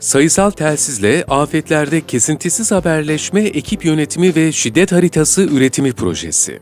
Sayısal telsizle afetlerde kesintisiz haberleşme, ekip yönetimi ve şiddet haritası üretimi projesi.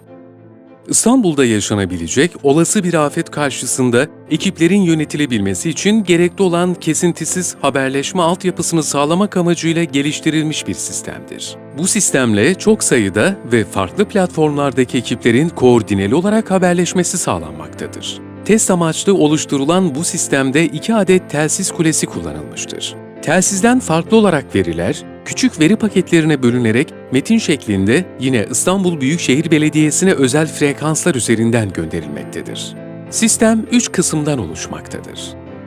İstanbul'da yaşanabilecek olası bir afet karşısında ekiplerin yönetilebilmesi için gerekli olan kesintisiz haberleşme altyapısını sağlamak amacıyla geliştirilmiş bir sistemdir. Bu sistemle çok sayıda ve farklı platformlardaki ekiplerin koordineli olarak haberleşmesi sağlanmaktadır. Test amaçlı oluşturulan bu sistemde iki adet telsiz kulesi kullanılmıştır. Telsizden farklı olarak veriler, küçük veri paketlerine bölünerek metin şeklinde yine İstanbul Büyükşehir Belediyesi'ne özel frekanslar üzerinden gönderilmektedir. Sistem üç kısımdan oluşmaktadır.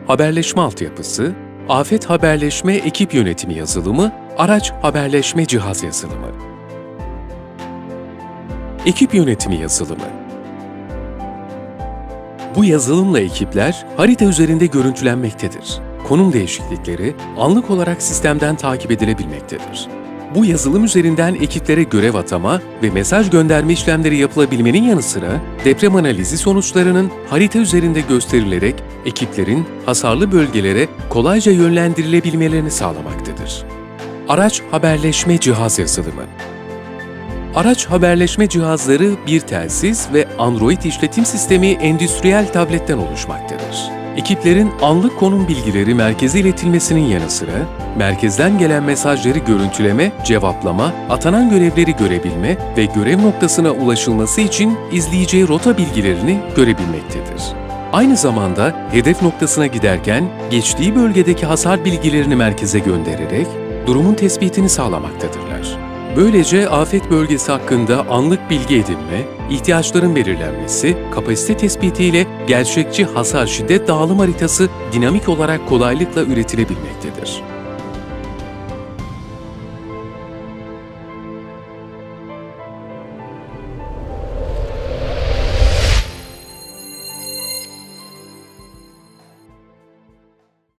Haberleşme altyapısı, afet haberleşme ekip yönetimi yazılımı, araç haberleşme cihaz yazılımı. Ekip yönetimi yazılımı bu yazılımla ekipler harita üzerinde görüntülenmektedir. Konum değişiklikleri anlık olarak sistemden takip edilebilmektedir. Bu yazılım üzerinden ekiplere görev atama ve mesaj gönderme işlemleri yapılabilmenin yanı sıra deprem analizi sonuçlarının harita üzerinde gösterilerek ekiplerin hasarlı bölgelere kolayca yönlendirilebilmelerini sağlamaktadır. Araç haberleşme cihaz yazılımı Araç haberleşme cihazları bir telsiz ve Android işletim sistemi endüstriyel tabletten oluşmaktadır. Ekiplerin anlık konum bilgileri merkeze iletilmesinin yanı sıra, merkezden gelen mesajları görüntüleme, cevaplama, atanan görevleri görebilme ve görev noktasına ulaşılması için izleyeceği rota bilgilerini görebilmektedir. Aynı zamanda hedef noktasına giderken geçtiği bölgedeki hasar bilgilerini merkeze göndererek durumun tespitini sağlamaktadırlar. Böylece afet bölgesi hakkında anlık bilgi edinme, ihtiyaçların belirlenmesi, kapasite tespitiyle gerçekçi hasar şiddet dağılım haritası dinamik olarak kolaylıkla üretilebilmektedir.